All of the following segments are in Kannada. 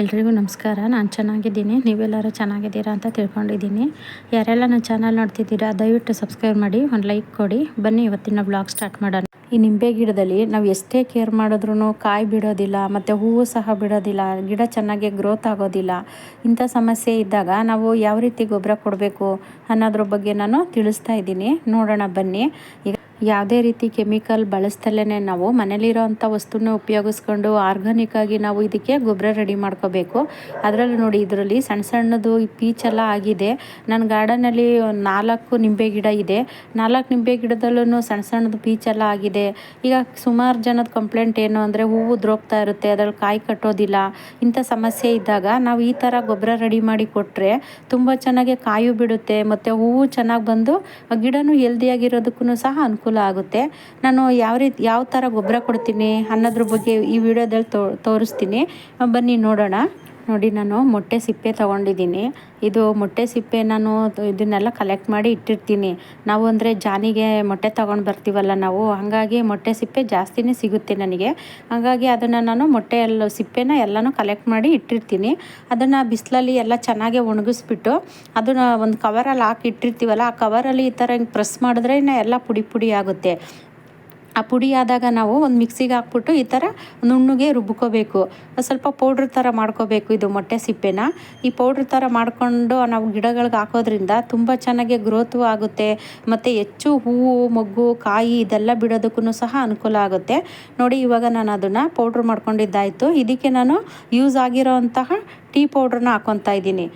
ಎಲ್ರಿಗೂ ನಮಸ್ಕಾರ. ನಾನು ಚೆನ್ನಾಗಿದ್ದೀನಿ. ನೀವೆಲ್ಲರೂ ಚೆನ್ನಾಗಿದ್ದೀರಾ ಅಂತ ತಿಳ್ಕೊಂಡಿದ್ದೀನಿ. ಯಾರೆಲ್ಲ ನನ್ನ ಚಾನಲ್ ನೋಡ್ತಿದ್ದೀರಾ, ದಯವಿಟ್ಟು ಸಬ್ಸ್ಕ್ರೈಬ್ ಮಾಡಿ, ಒಂದು ಲೈಕ್ ಕೊಡಿ. ಬನ್ನಿ ಇವತ್ತಿನ ಬ್ಲಾಗ್ ಸ್ಟಾರ್ಟ್ ಮಾಡೋಣ. ಈ ನಿಂಬೆ ಗಿಡದಲ್ಲಿ ನಾವು ಎಷ್ಟೇ ಕೇರ್ ಮಾಡಿದ್ರೂ ಕಾಯಿ ಬಿಡೋದಿಲ್ಲ, ಮತ್ತು ಹೂವು ಸಹ ಬಿಡೋದಿಲ್ಲ, ಗಿಡ ಚೆನ್ನಾಗಿ ಗ್ರೋತ್ ಆಗೋದಿಲ್ಲ. ಇಂಥ ಸಮಸ್ಯೆ ಇದ್ದಾಗ ನಾವು ಯಾವ ರೀತಿ ಗೊಬ್ಬರ ಕೊಡಬೇಕು ಅನ್ನೋದ್ರ ಬಗ್ಗೆ ನಾನು ತಿಳಿಸ್ತಾ ಇದ್ದೀನಿ. ನೋಡೋಣ, ಬನ್ನಿ. ಈಗ ಯಾವುದೇ ರೀತಿ ಕೆಮಿಕಲ್ ಬಳಸ್ತಲೇ ನಾವು ಮನೇಲಿರೋವಂಥ ವಸ್ತುನ ಉಪಯೋಗಿಸ್ಕೊಂಡು ಆರ್ಗಾನಿಕ್ ಆಗಿ ನಾವು ಇದಕ್ಕೆ ಗೊಬ್ಬರ ರೆಡಿ ಮಾಡ್ಕೋಬೇಕು. ಅದರಲ್ಲೂ ನೋಡಿ, ಇದರಲ್ಲಿ ಸಣ್ಣ ಸಣ್ಣದು ಪೀಚೆಲ್ಲ ಆಗಿದೆ. ನನ್ನ ಗಾರ್ಡನಲ್ಲಿ ನಾಲ್ಕು ನಿಂಬೆ ಗಿಡ ಇದೆ. ನಾಲ್ಕು ನಿಂಬೆ ಗಿಡದಲ್ಲೂ ಸಣ್ಣ ಸಣ್ಣದು ಪೀಚೆಲ್ಲ ಆಗಿದೆ. ಈಗ ಸುಮಾರು ಜನದ ಕಂಪ್ಲೇಂಟ್ ಏನು ಅಂದರೆ, ಹೂವು ದ್ರೋಗ್ತಾ ಇರುತ್ತೆ, ಅದರಲ್ಲಿ ಕಾಯಿ ಕಟ್ಟೋದಿಲ್ಲ, ಇಂಥ ಸಮಸ್ಯೆ ಇದ್ದಾಗ ನಾವು ಈ ಥರ ಗೊಬ್ಬರ ರೆಡಿ ಮಾಡಿ ಕೊಟ್ಟರೆ ತುಂಬ ಚೆನ್ನಾಗಿ ಕಾಯು ಬಿಡುತ್ತೆ. ಮತ್ತು ಹೂವು ಚೆನ್ನಾಗಿ ಬಂದು ಗಿಡನೂ ಹೆಲ್ದಿಯಾಗಿರೋದಕ್ಕೂ ಸಹ ಅನುಕೂಲ ಆಗುತ್ತೆ. ನಾನು ಯಾವ ರೀತಿ, ಯಾವ ಥರ ಗೊಬ್ಬರ ಕೊಡ್ತೀನಿ ಅನ್ನೋದ್ರ ಬಗ್ಗೆ ಈ ವಿಡಿಯೋದಲ್ಲಿ ತೋರಿಸ್ತೀನಿ. ಬನ್ನಿ ನೋಡೋಣ. ನೋಡಿ ನಾನು ಮೊಟ್ಟೆ ಸಿಪ್ಪೆ ತೊಗೊಂಡಿದ್ದೀನಿ. ಇದು ಮೊಟ್ಟೆ ಸಿಪ್ಪೆ ನಾನು ಇದನ್ನೆಲ್ಲ ಕಲೆಕ್ಟ್ ಮಾಡಿ ಇಟ್ಟಿರ್ತೀನಿ. ನಾವು ಅಂದರೆ ಜಾನಿಗೆ ಮೊಟ್ಟೆ ತೊಗೊಂಡು ಬರ್ತೀವಲ್ಲ ನಾವು, ಹಾಗಾಗಿ ಮೊಟ್ಟೆ ಸಿಪ್ಪೆ ಜಾಸ್ತಿನೇ ಸಿಗುತ್ತೆ ನನಗೆ. ಹಾಗಾಗಿ ಅದನ್ನು ನಾನು ಮೊಟ್ಟೆ ಎಲ್ಲ, ಸಿಪ್ಪೆನ ಎಲ್ಲನೂ ಕಲೆಕ್ಟ್ ಮಾಡಿ ಇಟ್ಟಿರ್ತೀನಿ. ಅದನ್ನು ಬಿಸಿಲಲ್ಲಿ ಎಲ್ಲ ಚೆನ್ನಾಗಿ ಒಣಗಿಸ್ಬಿಟ್ಟು ಅದನ್ನು ಒಂದು ಕವರಲ್ಲಿ ಹಾಕಿ ಇಟ್ಟಿರ್ತೀವಲ್ಲ, ಆ ಕವರಲ್ಲಿ ಈ ಥರ ಹಿಂಗೆ ಪ್ರೆಸ್ ಮಾಡಿದ್ರೆ ಎಲ್ಲ ಪುಡಿ ಪುಡಿ ಆಗುತ್ತೆ. ಆ ಪುಡಿ ಆದಾಗ ನಾವು ಒಂದು ಮಿಕ್ಸಿಗೆ ಹಾಕ್ಬಿಟ್ಟು ಈ ಥರ ನುಣ್ಣಗೆ ರುಬ್ಕೋಬೇಕು. ಸ್ವಲ್ಪ ಪೌಡ್ರ್ ಥರ ಮಾಡ್ಕೋಬೇಕು ಇದು ಮೊಟ್ಟೆ ಸಿಪ್ಪೆನ. ಈ ಪೌಡ್ರ್ ಥರ ಮಾಡಿಕೊಂಡು ನಾವು ಗಿಡಗಳಿಗೆ ಹಾಕೋದ್ರಿಂದ ತುಂಬ ಚೆನ್ನಾಗಿ ಗ್ರೋತು ಆಗುತ್ತೆ. ಮತ್ತು ಹೆಚ್ಚು ಹೂವು, ಮೊಗ್ಗು, ಕಾಯಿ ಇದೆಲ್ಲ ಬಿಡೋದಕ್ಕೂ ಸಹ ಅನುಕೂಲ ಆಗುತ್ತೆ. ನೋಡಿ ಇವಾಗ ನಾನು ಅದನ್ನು ಪೌಡ್ರ್ ಮಾಡ್ಕೊಂಡಿದ್ದಾಯಿತು. ಇದಕ್ಕೆ ನಾನು ಯೂಸ್ ಆಗಿರೋ ಅಂತಹ ಟೀ ಪೌಡ್ರನ್ನ ಹಾಕೊತಾ ಇದ್ದೀನಿ.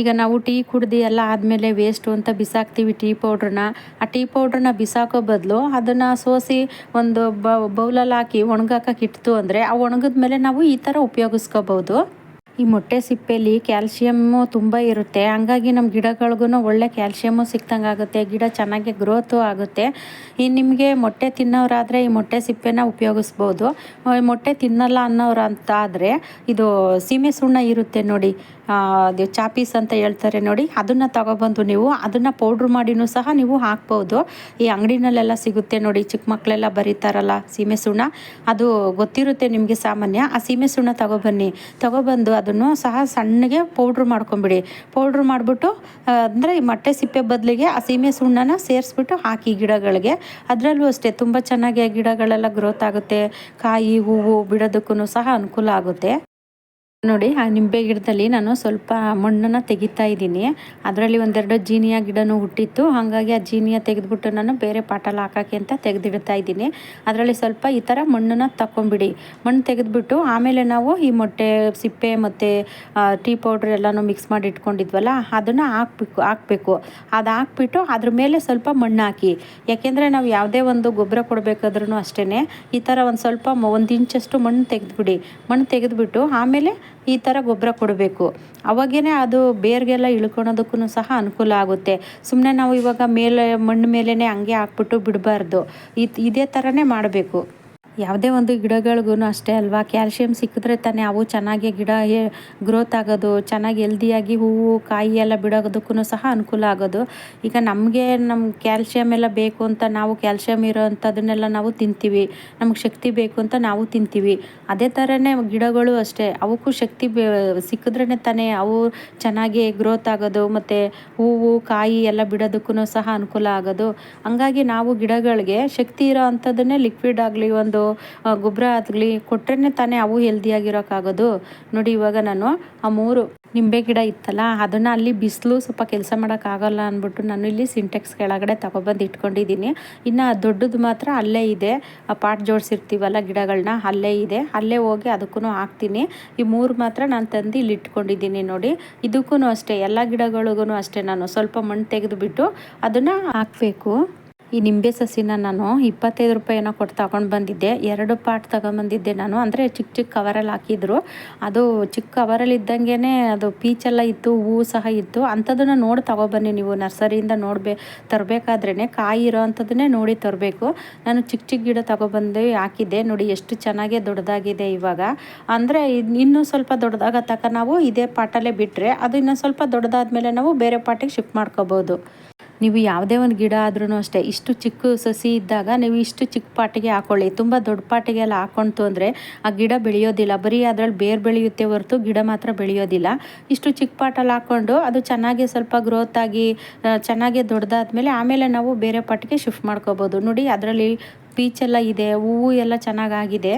ಈಗ ನಾವು ಟೀ ಕುಡ್ದು ಎಲ್ಲ ಆದಮೇಲೆ ವೇಸ್ಟು ಅಂತ ಬಿಸಾಕ್ತೀವಿ ಟೀ ಪೌಡ್ರನ್ನ. ಆ ಟೀ ಪೌಡ್ರನ್ನ ಬಿಸಾಕೋ ಬದಲು ಅದನ್ನು ಸೋಸಿ ಒಂದು ಬೌಲಲ್ಲಿ ಹಾಕಿ ಒಣಗಾಕಕ್ಕೆ ಇಟ್ಟು ಅಂದರೆ ಆ ಒಣಗಿದ ಮೇಲೆ ನಾವು ಈ ಥರ ಉಪಯೋಗಿಸ್ಕೋಬೋದು ಈ ಮೊಟ್ಟೆ ಸಿಪ್ಪೆಯಲ್ಲಿ ಕ್ಯಾಲ್ಶಿಯಮ್ಮು ತುಂಬ ಇರುತ್ತೆ. ಹಂಗಾಗಿ ನಮ್ಮ ಗಿಡಗಳಿಗೂ ಒಳ್ಳೆ ಕ್ಯಾಲ್ಶಿಯಮ್ಮು ಸಿಕ್ತಂಗೆ ಆಗುತ್ತೆ. ಗಿಡ ಚೆನ್ನಾಗಿ ಗ್ರೋತು ಆಗುತ್ತೆ. ಈ ನಿಮಗೆ ಮೊಟ್ಟೆ ತಿನ್ನೋರಾದರೆ ಈ ಮೊಟ್ಟೆ ಸಿಪ್ಪೆನ ಉಪಯೋಗಿಸ್ಬೋದು. ಮೊಟ್ಟೆ ತಿನ್ನಲ್ಲ ಅನ್ನೋರು ಅಂತ ಆದರೆ ಇದು ಸೀಮೆ ಸುಣ್ಣ ಇರುತ್ತೆ ನೋಡಿ. ಅದು ಚಾಪೀಸ್ ಅಂತ ಹೇಳ್ತಾರೆ ನೋಡಿ, ಅದನ್ನು ತಗೊಬಂದು ನೀವು ಅದನ್ನು ಪೌಡ್ರ್ ಮಾಡಿನೂ ಸಹ ನೀವು ಹಾಕ್ಬೋದು. ಈ ಅಂಗಡಿನಲ್ಲೆಲ್ಲ ಸಿಗುತ್ತೆ ನೋಡಿ, ಚಿಕ್ಕ ಮಕ್ಕಳೆಲ್ಲ ಬರೀತಾರಲ್ಲ ಸೀಮೆ ಸುಣ್ಣ, ಅದು ಗೊತ್ತಿರುತ್ತೆ ನಿಮಗೆ ಸಾಮಾನ್ಯ. ಆ ಸೀಮೆ ಸುಣ್ಣ ತಗೊಬನ್ನಿ. ತಗೊಬಂದು ಅದನ್ನು ಸಹ ಸಣ್ಣಗೆ ಪೌಡ್ರ್ ಮಾಡ್ಕೊಂಬಿಡಿ. ಪೌಡ್ರ್ ಮಾಡಿಬಿಟ್ಟು ಅಂದರೆ ಈ ಮೊಟ್ಟೆ ಸಿಪ್ಪೆ ಬದಲಿಗೆ ಆ ಸೀಮೆ ಸುಣ್ಣನ ಸೇರಿಸ್ಬಿಟ್ಟು ಹಾಕಿ ಗಿಡಗಳಿಗೆ. ಅದರಲ್ಲೂ ಅಷ್ಟೇ, ತುಂಬ ಚೆನ್ನಾಗಿ ಗಿಡಗಳೆಲ್ಲ ಗ್ರೋತ್ ಆಗುತ್ತೆ. ಕಾಯಿ, ಹೂವು ಬಿಡೋದಕ್ಕೂ ಸಹ ಅನುಕೂಲ ಆಗುತ್ತೆ. ನೋಡಿ, ಆ ನಿಂಬೆ ಗಿಡದಲ್ಲಿ ನಾನು ಸ್ವಲ್ಪ ಮಣ್ಣನ್ನು ತೆಗಿತಾ ಇದ್ದೀನಿ. ಅದರಲ್ಲಿ ಒಂದೆರಡು ಜೀನಿಯ ಗಿಡನೂ ಹುಟ್ಟಿತ್ತು. ಹಾಗಾಗಿ ಆ ಜೀನಿಯ ತೆಗೆದ್ಬಿಟ್ಟು ನಾನು ಬೇರೆ ಪಾಟಲ್ಲಿ ಹಾಕೋಕ್ಕೆ ಅಂತ ತೆಗೆದಿಡ್ತಾ ಇದ್ದೀನಿ. ಅದರಲ್ಲಿ ಸ್ವಲ್ಪ ಈ ಥರ ಮಣ್ಣನ್ನು ತಗೊಂಬಿಡಿ ಮಣ್ಣು ತೆಗೆದ್ಬಿಟ್ಟು ಆಮೇಲೆ ನಾವು ಈ ಮೊಟ್ಟೆ, ಸಿಪ್ಪೆ ಮತ್ತು ಟೀ ಪೌಡ್ರ್ ಎಲ್ಲನೂ ಮಿಕ್ಸ್ ಮಾಡಿ ಇಟ್ಕೊಂಡಿದ್ವಲ್ಲ, ಅದನ್ನು ಹಾಕ್ಬೇಕು ಹಾಕ್ಬೇಕು. ಅದು ಹಾಕ್ಬಿಟ್ಟು ಅದ್ರ ಮೇಲೆ ಸ್ವಲ್ಪ ಮಣ್ಣು ಹಾಕಿ. ಯಾಕೆಂದರೆ ನಾವು ಯಾವುದೇ ಒಂದು ಗೊಬ್ಬರ ಕೊಡಬೇಕಾದ್ರೂ ಅಷ್ಟೇ ಈ ಥರ ಒಂದು ಸ್ವಲ್ಪ ಒಂದು ಇಂಚಷ್ಟು ಮಣ್ಣು ತೆಗೆದುಬಿಡಿ. ಮಣ್ಣು ತೆಗೆದ್ಬಿಟ್ಟು ಆಮೇಲೆ ಈ ಥರ ಗೊಬ್ಬರ ಕೊಡಬೇಕು. ಅವಾಗೇ ಅದು ಬೇರ್ಗೆಲ್ಲ ಇಳ್ಕೊಳೋದಕ್ಕೂ ಸಹ ಅನುಕೂಲ ಆಗುತ್ತೆ. ಸುಮ್ಮನೆ ನಾವು ಇವಾಗ ಮೇಲೆ ಮಣ್ಣು ಮೇಲೇ ಹಂಗೆ ಹಾಕ್ಬಿಟ್ಟು ಬಿಡಬಾರ್ದು. ಇದೇ ಥರನೇ ಮಾಡಬೇಕು. ಯಾವುದೇ ಒಂದು ಗಿಡಗಳಿಗೂ ಅಷ್ಟೇ ಅಲ್ವಾ? ಕ್ಯಾಲ್ಶಿಯಂ ಸಿಕ್ಕಿದ್ರೆ ತಾನೇ ಅವು ಚೆನ್ನಾಗಿ ಗಿಡ ಗ್ರೋತ್ ಆಗೋದು, ಚೆನ್ನಾಗಿ ಹೆಲ್ದಿಯಾಗಿ ಹೂವು, ಕಾಯಿ ಎಲ್ಲ ಬಿಡೋದಕ್ಕೂ ಸಹ ಅನುಕೂಲ ಆಗೋದು. ಈಗ ನಮಗೆ ನಮ್ಮ ಕ್ಯಾಲ್ಶಿಯಂ ಎಲ್ಲ ಬೇಕು ಅಂತ ನಾವು ಕ್ಯಾಲ್ಶಿಯಂ ಇರೋ ನಾವು ತಿಂತೀವಿ. ನಮಗೆ ಶಕ್ತಿ ಬೇಕು ಅಂತ ನಾವು ತಿಂತೀವಿ. ಅದೇ ಥರನೇ ಗಿಡಗಳು ಅಷ್ಟೇ. ಅವಕ್ಕೂ ಶಕ್ತಿ ಬೇ ಸಿಕ್ಕಿದ್ರೇ ತಾನೇ ಅವು ಚೆನ್ನಾಗಿ ಗ್ರೋತ್ ಆಗೋದು, ಮತ್ತು ಹೂವು, ಕಾಯಿ ಎಲ್ಲ ಬಿಡೋದಕ್ಕೂ ಸಹ ಅನುಕೂಲ ಆಗೋದು. ಹಂಗಾಗಿ ನಾವು ಗಿಡಗಳಿಗೆ ಶಕ್ತಿ ಇರೋ ಅಂಥದ್ದನ್ನೇ ಲಿಕ್ವಿಡ್ ಆಗಲಿ ಒಂದು ಗೊಬ್ಬರ ಆಗಲಿ ಕೊಟ್ಟರೆ ತಾನೇ ಅವು ಹೆಲ್ದಿಯಾಗಿರೋಕ್ಕಾಗೋದು ನೋಡಿ ಇವಾಗ ನಾನು ಆ ಮೂರು ನಿಂಬೆ ಗಿಡ ಇತ್ತಲ್ಲ, ಅದನ್ನು ಅಲ್ಲಿ ಬಿಸಿಲು ಸ್ವಲ್ಪ ಕೆಲಸ ಮಾಡೋಕ್ಕಾಗಲ್ಲ ಅಂದ್ಬಿಟ್ಟು ನಾನು ಇಲ್ಲಿ ಸಿಂಟೆಕ್ಸ್ ಕೆಳಗಡೆ ತಗೊಬಂದು ಇಟ್ಕೊಂಡಿದ್ದೀನಿ. ಇನ್ನು ದೊಡ್ಡದು ಮಾತ್ರ ಅಲ್ಲೇ ಇದೆ. ಆ ಪಾಟ್ ಜೋಡಿಸಿರ್ತೀವಲ್ಲ ಗಿಡಗಳನ್ನ ಅಲ್ಲೇ ಇದೆ. ಅಲ್ಲೇ ಹೋಗಿ ಅದಕ್ಕೂ ಹಾಕ್ತೀನಿ. ಈ ಮೂರು ಮಾತ್ರ ನಾನು ತಂದು ಇಲ್ಲಿ ಇಟ್ಕೊಂಡಿದ್ದೀನಿ ನೋಡಿ. ಇದಕ್ಕೂ ಅಷ್ಟೇ, ಎಲ್ಲ ಗಿಡಗಳಿಗೂ ಅಷ್ಟೇ ನಾನು ಸ್ವಲ್ಪ ಮಣ್ಣು ತೆಗೆದುಬಿಟ್ಟು ಅದನ್ನು ಹಾಕಬೇಕು. ಈ ನಿಂಬೆ ಸಸಿನ ನಾನು ಇಪ್ಪತ್ತೈದು ರೂಪಾಯಿ ಕೊಟ್ಟು ತಗೊಂಡು ಬಂದಿದ್ದೆ. ಎರಡು ಪಾಟ್ ತಗೊಂಬಂದಿದ್ದೆ ನಾನು. ಅಂದರೆ ಚಿಕ್ಕ ಚಿಕ್ಕ ಕವರಲ್ಲಿ ಹಾಕಿದ್ರು. ಅದು ಚಿಕ್ಕ ಕವರಲ್ಲಿ ಇದ್ದಂಗೆ ಅದು ಪೀಚೆಲ್ಲ ಇತ್ತು ಹೂವು ಸಹ ಇತ್ತು. ಅಂಥದ್ದನ್ನು ನೋಡಿ ತಗೊಬನ್ನಿ ನೀವು ನರ್ಸರಿಯಿಂದ ನೋಡ್ಬೇ ತರಬೇಕಾದ್ರೇ ಕಾಯಿ ಇರೋ ಅಂಥದ್ದನ್ನೇ ನೋಡಿ ತರಬೇಕು. ನಾನು ಚಿಕ್ಕ ಚಿಕ್ಕ ಗಿಡ ತಗೊಬಂದು ಹಾಕಿದ್ದೆ. ನೋಡಿ ಎಷ್ಟು ಚೆನ್ನಾಗಿ ದೊಡ್ಡದಾಗಿದೆ ಇವಾಗ. ಅಂದರೆ ಇನ್ನೂ ಸ್ವಲ್ಪ ದೊಡ್ಡದಾಗ ತಕ್ಕ ನಾವು ಇದೇ ಪಾಟಲ್ಲೇ ಬಿಟ್ಟರೆ ಅದು ಇನ್ನೂ ಸ್ವಲ್ಪ ದೊಡ್ಡದಾದ ಮೇಲೆ ನಾವು ಬೇರೆ ಪಾಟಿಗೆ ಶಿಫ್ಟ್ ಮಾಡ್ಕೋಬೋದು. ನೀವು ಯಾವುದೇ ಒಂದು ಗಿಡ ಆದ್ರೂ ಅಷ್ಟೇ, ಇಷ್ಟು ಚಿಕ್ಕ ಸಸಿ ಇದ್ದಾಗ ನೀವು ಇಷ್ಟು ಚಿಕ್ಕ ಪಾಟಿಗೆ ಹಾಕೊಳ್ಳಿ. ತುಂಬ ದೊಡ್ಡ ಪಾಟಿಗೆ ಎಲ್ಲ ಹಾಕೊಂತು ಅಂದರೆ ಆ ಗಿಡ ಬೆಳೆಯೋದಿಲ್ಲ. ಬರೀ ಅದರಲ್ಲಿ ಬೇರು ಬೆಳೆಯುತ್ತೆ ಹೊರತು ಗಿಡ ಮಾತ್ರ ಬೆಳೆಯೋದಿಲ್ಲ. ಇಷ್ಟು ಚಿಕ್ಕ ಪಾಟಲ್ಲಿ ಹಾಕ್ಕೊಂಡು ಅದು ಚೆನ್ನಾಗಿ ಸ್ವಲ್ಪ ಗ್ರೋತ್ ಆಗಿ ಚೆನ್ನಾಗಿ ದೊಡ್ಡದಾದ್ಮೇಲೆ ಆಮೇಲೆ ನಾವು ಬೇರೆ ಪಾಟಿಗೆ ಶಿಫ್ಟ್ ಮಾಡ್ಕೋಬೋದು. ನೋಡಿ, ಅದರಲ್ಲಿ ಪೀಚೆಲ್ಲ ಇದೆ, ಹೂವು ಎಲ್ಲ ಚೆನ್ನಾಗಾಗಿದೆ.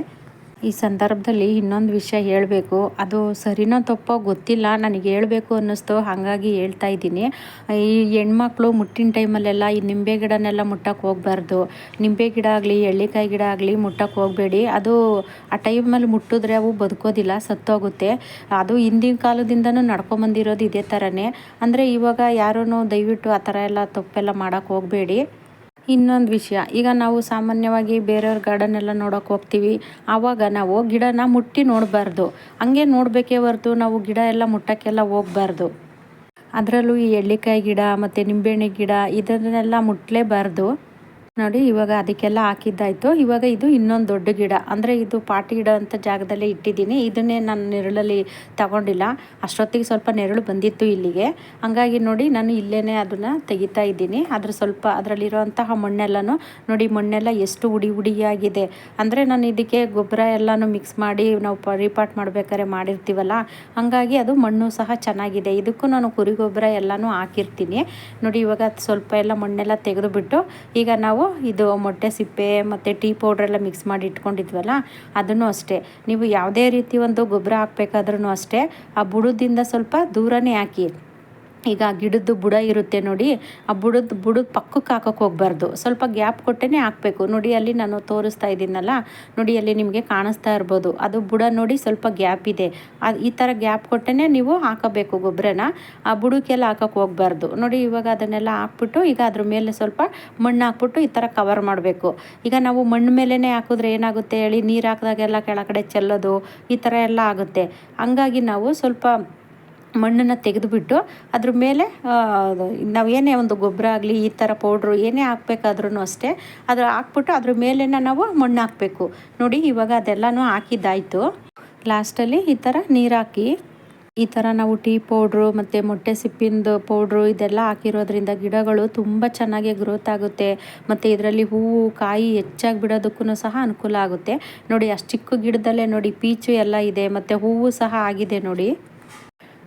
ಈ ಸಂದರ್ಭದಲ್ಲಿ ಇನ್ನೊಂದು ವಿಷಯ ಹೇಳಬೇಕು. ಅದು ಸರಿನೋ ತಪ್ಪೋ ಗೊತ್ತಿಲ್ಲ. ನನಗೆ ಹೇಳಬೇಕು ಅನ್ನಿಸ್ತು. ಹಾಗಾಗಿ ಹೇಳ್ತಾ ಇದ್ದೀನಿ. ಈ ಹೆಣ್ಮಕ್ಳು ಮುಟ್ಟಿನ ಟೈಮಲ್ಲೆಲ್ಲ ಈ ನಿಂಬೆ ಗಿಡನೆಲ್ಲ ಮುಟ್ಟಕ್ಕೆ ಹೋಗ್ಬಾರ್ದು. ನಿಂಬೆ ಗಿಡ ಆಗಲಿ, ಎಳ್ಳಿಕಾಯಿ ಗಿಡ ಆಗಲಿ ಮುಟ್ಟಕ್ಕೆ ಹೋಗಬೇಡಿ. ಅದು ಆ ಟೈಮಲ್ಲಿ ಮುಟ್ಟಿದ್ರೆ ಅವು ಬದುಕೋದಿಲ್ಲ, ಸತ್ತೋಗುತ್ತೆ. ಅದು ಹಿಂದಿನ ಕಾಲದಿಂದನೂ ನಡ್ಕೊಂಬಂದಿರೋದು ಇದೇ ಥರನೇ. ಅಂದರೆ ಇವಾಗ ಯಾರೂ ದಯವಿಟ್ಟು ಆ ಥರ ಎಲ್ಲ ತಪ್ಪೆಲ್ಲ ಮಾಡೋಕ್ಕೆ ಹೋಗಬೇಡಿ. ಇನ್ನೊಂದು ವಿಷಯ. ಈಗ ನಾವು ಸಾಮಾನ್ಯವಾಗಿ ಬೇರೆಯವ್ರ ಗಾರ್ಡನ್ ಎಲ್ಲ ನೋಡೋಕೆ ಹೋಗ್ತೀವಿ. ಆವಾಗ ನಾವು ಗಿಡನ ಮುಟ್ಟಿ ನೋಡಬಾರ್ದು. ಹಂಗೆ ನೋಡಬೇಕೇ ಹೊರತು ನಾವು ಗಿಡ ಎಲ್ಲ ಮುಟ್ಟೋಕ್ಕೆಲ್ಲ ಹೋಗ್ಬಾರ್ದು. ಅದರಲ್ಲೂ ಈ ಎಳ್ಳಿಕಾಯಿ ಗಿಡ ಮತ್ತು ನಿಂಬೆಹಣ್ಣೆ ಗಿಡ ಇದನ್ನೆಲ್ಲ ಮುಟ್ಟಲೇಬಾರ್ದು ನೋಡಿ, ಇವಾಗ ಅದಕ್ಕೆಲ್ಲ ಹಾಕಿದ್ದಾಯ್ತು. ಇವಾಗ ಇದು ಇನ್ನೊಂದು ದೊಡ್ಡ ಗಿಡ. ಅಂದರೆ ಇದು ಪಾಟಿ ಗಿಡ ಅಂತ ಜಾಗದಲ್ಲೇ ಇಟ್ಟಿದ್ದೀನಿ. ಇದನ್ನೇ ನಾನು ನೆರಳಲ್ಲಿ ತಗೊಂಡಿಲ್ಲ. ಅಷ್ಟೊತ್ತಿಗೆ ಸ್ವಲ್ಪ ನೆರಳು ಬಂದಿತ್ತು ಇಲ್ಲಿಗೆ. ಹಂಗಾಗಿ ನೋಡಿ, ನಾನು ಇಲ್ಲೇ ಅದನ್ನು ತೆಗಿತಾ ಇದ್ದೀನಿ. ಅದ್ರ ಸ್ವಲ್ಪ ಅದರಲ್ಲಿರುವಂತಹ ಮಣ್ಣೆಲ್ಲನೂ ನೋಡಿ, ಮಣ್ಣೆಲ್ಲ ಎಷ್ಟು ಉಡಿ ಉಡಿಯಾಗಿದೆ. ಅಂದರೆ ನಾನು ಇದಕ್ಕೆ ಗೊಬ್ಬರ ಎಲ್ಲನೂ ಮಿಕ್ಸ್ ಮಾಡಿ ನಾವು ಪರಿಪಾಟ್ ಮಾಡ್ಬೇಕಾದ್ರೆ ಮಾಡಿರ್ತೀವಲ್ಲ. ಹಂಗಾಗಿ ಅದು ಮಣ್ಣು ಸಹ ಚೆನ್ನಾಗಿದೆ. ಇದಕ್ಕೂ ನಾನು ಕುರಿ ಗೊಬ್ಬರ ಎಲ್ಲನೂ ಹಾಕಿರ್ತೀನಿ. ನೋಡಿ, ಇವಾಗ ಸ್ವಲ್ಪ ಎಲ್ಲ ಮಣ್ಣೆಲ್ಲ ತೆಗೆದುಬಿಟ್ಟು ಈಗ ನಾವು ಇದು ಮೊಟ್ಟೆ ಸಿಪ್ಪೆ ಮತ್ತು ಟೀ ಪೌಡ್ರ್ ಎಲ್ಲ ಮಿಕ್ಸ್ ಮಾಡಿ ಇಟ್ಕೊಂಡಿದ್ವಲ್ಲ, ಅದನ್ನು ಅಷ್ಟೇ. ನೀವು ಯಾವುದೇ ರೀತಿ ಒಂದು ಗೊಬ್ಬರ ಹಾಕ್ಬೇಕಾದ್ರೂ ಅಷ್ಟೇ, ಆ ಬುಡದಿಂದ ಸ್ವಲ್ಪ ದೂರನೇ ಹಾಕಿ. ಈಗ ಗಿಡದ್ದು ಬುಡ ಇರುತ್ತೆ ನೋಡಿ, ಆ ಬುಡದ ಬುಡದ ಪಕ್ಕಕ್ಕೆ ಹಾಕೋಕೆ ಹೋಗ್ಬಾರ್ದು. ಸ್ವಲ್ಪ ಗ್ಯಾಪ್ ಕೊಟ್ಟೇ ಹಾಕಬೇಕು. ನೋಡಿ, ಅಲ್ಲಿ ನಾನು ತೋರಿಸ್ತಾ ಇದ್ದೀನಲ್ಲ, ನೋಡಿ, ಅಲ್ಲಿ ನಿಮಗೆ ಕಾಣಿಸ್ತಾ ಇರ್ಬೋದು. ಅದು ಬುಡ ನೋಡಿ ಸ್ವಲ್ಪ ಗ್ಯಾಪ್ ಇದೆ. ಅದು ಈ ಥರ ಗ್ಯಾಪ್ ಕೊಟ್ಟೇ ನೀವು ಹಾಕಬೇಕು ಗೊಬ್ಬರನ. ಆ ಬುಡಕ್ಕೆಲ್ಲ ಹಾಕೋಕೆ ಹೋಗ್ಬಾರ್ದು. ನೋಡಿ, ಇವಾಗ ಅದನ್ನೆಲ್ಲ ಹಾಕ್ಬಿಟ್ಟು, ಈಗ ಅದ್ರ ಮೇಲೆ ಸ್ವಲ್ಪ ಮಣ್ಣು ಹಾಕ್ಬಿಟ್ಟು ಈ ಥರ ಕವರ್ ಮಾಡಬೇಕು. ಈಗ ನಾವು ಮಣ್ಣು ಮೇಲೇ ಹಾಕಿದ್ರೆ ಏನಾಗುತ್ತೆ ಹೇಳಿ, ನೀರು ಹಾಕಿದಾಗೆಲ್ಲ ಕೆಳಗಡೆ ಚೆಲ್ಲೋದು, ಈ ಥರ ಎಲ್ಲ ಆಗುತ್ತೆ. ಹಂಗಾಗಿ ನಾವು ಸ್ವಲ್ಪ ಮಣ್ಣನ್ನು ತೆಗೆದುಬಿಟ್ಟು ಅದ್ರ ಮೇಲೆ ನಾವು ಏನೇ ಒಂದು ಗೊಬ್ಬರ ಆಗಲಿ, ಈ ಥರ ಪೌಡ್ರು ಏನೇ ಹಾಕ್ಬೇಕಾದ್ರೂ ಅಷ್ಟೇ, ಅದ್ರ ಹಾಕ್ಬಿಟ್ಟು ಅದ್ರ ಮೇಲೇ ನಾವು ಮಣ್ಣು ಹಾಕಬೇಕು. ನೋಡಿ, ಇವಾಗ ಅದೆಲ್ಲನೂ ಹಾಕಿದ್ದಾಯಿತು. ಲಾಸ್ಟಲ್ಲಿ ಈ ಥರ ನೀರು ಹಾಕಿ, ಈ ಥರ ನಾವು ಟೀ ಪೌಡ್ರು ಮತ್ತು ಮೊಟ್ಟೆ ಸಿಪ್ಪಿಂದು ಪೌಡ್ರು ಇದೆಲ್ಲ ಹಾಕಿರೋದ್ರಿಂದ ಗಿಡಗಳು ತುಂಬ ಚೆನ್ನಾಗಿ ಗ್ರೋತ್ ಆಗುತ್ತೆ. ಮತ್ತು ಇದರಲ್ಲಿ ಹೂವು, ಕಾಯಿ ಹೆಚ್ಚಾಗಿ ಬಿಡೋದಕ್ಕೂ ಸಹ ಅನುಕೂಲ ಆಗುತ್ತೆ. ನೋಡಿ, ಅಷ್ಟು ಚಿಕ್ಕ ಗಿಡದಲ್ಲೇ ನೋಡಿ, ಪೀಚು ಎಲ್ಲ ಇದೆ, ಮತ್ತು ಹೂವು ಸಹ ಆಗಿದೆ ನೋಡಿ.